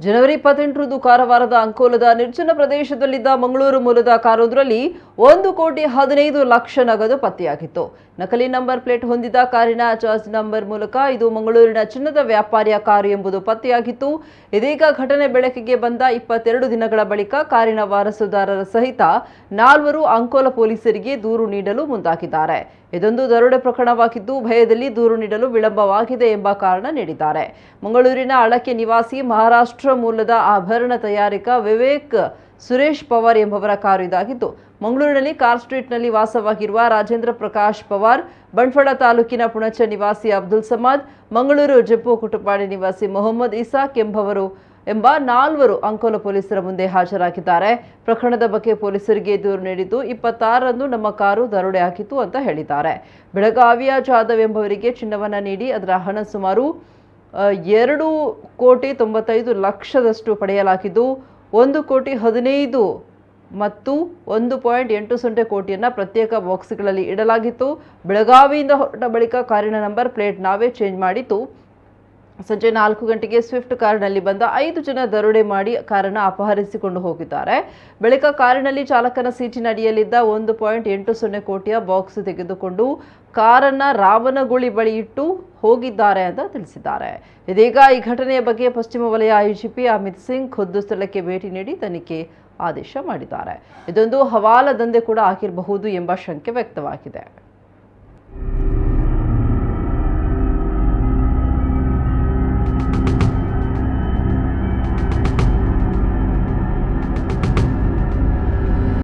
ಜನವರಿ ಇಪ್ಪತ್ತೆಂಟರಂದು ಕಾರವಾರದ ಅಂಕೋಲದ ನಿರ್ಜನ ಪ್ರದೇಶದಲ್ಲಿದ್ದ ಮಂಗಳೂರು ಮೂಲದ ಕಾರೊಂದರಲ್ಲಿ ಒಂದು ಕೋಟಿ ಹದಿನೈದು ಲಕ್ಷ ನಗದು ಪತ್ತೆಯಾಗಿತ್ತು. ನಕಲಿ ನಂಬರ್ ಪ್ಲೇಟ್ ಹೊಂದಿದ ಕಾರಿನ ಚಾರ್ಜ್ ನಂಬರ್ ಮೂಲಕ ಇದು ಮಂಗಳೂರಿನ ಚಿನ್ನದ ವ್ಯಾಪಾರಿಯ ಕಾರು ಎಂಬುದು ಪತ್ತೆಯಾಗಿತ್ತು. ಇದೀಗ ಘಟನೆ ಬೆಳಕಿಗೆ ಬಂದ ಇಪ್ಪತ್ತೆರಡು ದಿನಗಳ ಬಳಿಕ ಕಾರಿನ ವಾರಸುದಾರರ ಸಹಿತ ನಾಲ್ವರು ಅಂಕೋಲ ಪೊಲೀಸರಿಗೆ ದೂರು ನೀಡಲು ಮುಂದಾಗಿದ್ದಾರೆ. ಇದೊಂದು ದರೋಡೆ ಪ್ರಕರಣವಾಗಿದ್ದು, ಭಯದಲ್ಲಿ ದೂರು ನೀಡಲು ವಿಳಂಬವಾಗಿದೆ ಎಂಬ ಕಾರಣ ನೀಡಿದ್ದಾರೆ. ಮಂಗಳೂರಿನ ಅಳಕೆ ನಿವಾಸಿ, ಮಹಾರಾಷ್ಟ್ರ ಮೂಲದ ಆಭರಣ ತಯಾರಿಕ ವಿವೇಕ್ ಸುರೇಶ್ ಪವಾರ್ ಎಂಬವರ ಕಾರು ಇದಾಗಿದ್ದು, ಮಂಗಳೂರಿನಲ್ಲಿ ಕಾರ್ ಸ್ಟ್ರೀಟ್ನಲ್ಲಿ ವಾಸವಾಗಿರುವ ರಾಜೇಂದ್ರ ಪ್ರಕಾಶ್ ಪವಾರ್, ಬಂಟ್ವಾಳ ತಾಲೂಕಿನ ಪುಣಚ ನಿವಾಸಿ ಅಬ್ದುಲ್ ಸಮಾದ್, ಮಂಗಳೂರು ಜಪ್ಪು ಕುಟುಂಬಾಡಿ ನಿವಾಸಿ ಮೊಹಮ್ಮದ್ ಇಸಾಕ್ ಎಂಬವರು ಎಂಬ ನಾಲ್ವರು ಅಂಕೋಲ ಪೊಲೀಸರ ಮುಂದೆ ಹಾಜರಾಗಿದ್ದಾರೆ. ಪ್ರಕರಣದ ಬಗ್ಗೆ ಪೊಲೀಸರಿಗೆ ದೂರು ನೀಡಿದ್ದು ಇಪ್ಪತ್ತಾರರಂದು ನಮ್ಮ ಕಾರು ದರೋಡೆ ಹಾಕಿತು ಅಂತ ಹೇಳಿದ್ದಾರೆ. ಬೆಳಗಾವಿಯ ಜಾಧವ್ ಎಂಬವರಿಗೆ ಚಿನ್ನವನ್ನ ನೀಡಿ ಅದರ ಹಣ ಸುಮಾರು ಎರಡು ಕೋಟಿ ತೊಂಬತ್ತೈದು ಲಕ್ಷದಷ್ಟು ಪಡೆಯಲಾಗಿದ್ದು, ಒಂದು ಕೋಟಿ ಹದಿನೈದು ಮತ್ತು ಒಂದು ಪಾಯಿಂಟ್ ಎಂಟು ಸೊಂಟೆ ಕೋಟಿಯನ್ನು ಪ್ರತ್ಯೇಕ ಬಾಕ್ಸ್ಗಳಲ್ಲಿ ಇಡಲಾಗಿತ್ತು. ಬೆಳಗಾವಿಯಿಂದ ಹೊರಟ ಬಳಿಕ ಕಾರಿನ ನಂಬರ್, ಪ್ಲೇಟ್ ನಾವೇ ಚೇಂಜ್ ಮಾಡಿತ್ತು. ಸಂಜೆ ನಾಲ್ಕು ಗಂಟೆಗೆ ಸ್ವಿಫ್ಟ್ ಕಾರಿನಲ್ಲಿ ಬಂದ ಐದು ಜನ ದರೋಡೆ ಮಾಡಿ ಕಾರನ್ನು ಅಪಹರಿಸಿಕೊಂಡು ಹೋಗಿದ್ದಾರೆ. ಬಳಿಕ ಕಾರಿನಲ್ಲಿ ಚಾಲಕನ ಸೀಟಿನ ಅಡಿಯಲ್ಲಿದ್ದ ಒಂದು ಪಾಯಿಂಟ್ ಎಂಟು ಸೊನ್ನೆ ಕೋಟಿಯ ಬಾಕ್ಸ್ ತೆಗೆದುಕೊಂಡು ಕಾರನ್ನ ರಾವಣಗುಳಿ ಬಳಿ ಇಟ್ಟು ಹೋಗಿದ್ದಾರೆ ಅಂತ ತಿಳಿಸಿದ್ದಾರೆ. ಇದೀಗ ಈ ಘಟನೆಯ ಬಗ್ಗೆ ಪಶ್ಚಿಮ ವಲಯ ಐಜಿಪಿ ಅಮಿತ್ ಸಿಂಗ್ ಖುದ್ದು ಸ್ಥಳಕ್ಕೆ ಭೇಟಿ ನೀಡಿ ತನಿಖೆ ಆದೇಶ ಮಾಡಿದ್ದಾರೆ. ಇದೊಂದು ಹವಾಲ ದಂಧೆ ಕೂಡ ಆಗಿರಬಹುದು ಎಂಬ ಶಂಕೆ ವ್ಯಕ್ತವಾಗಿದೆ.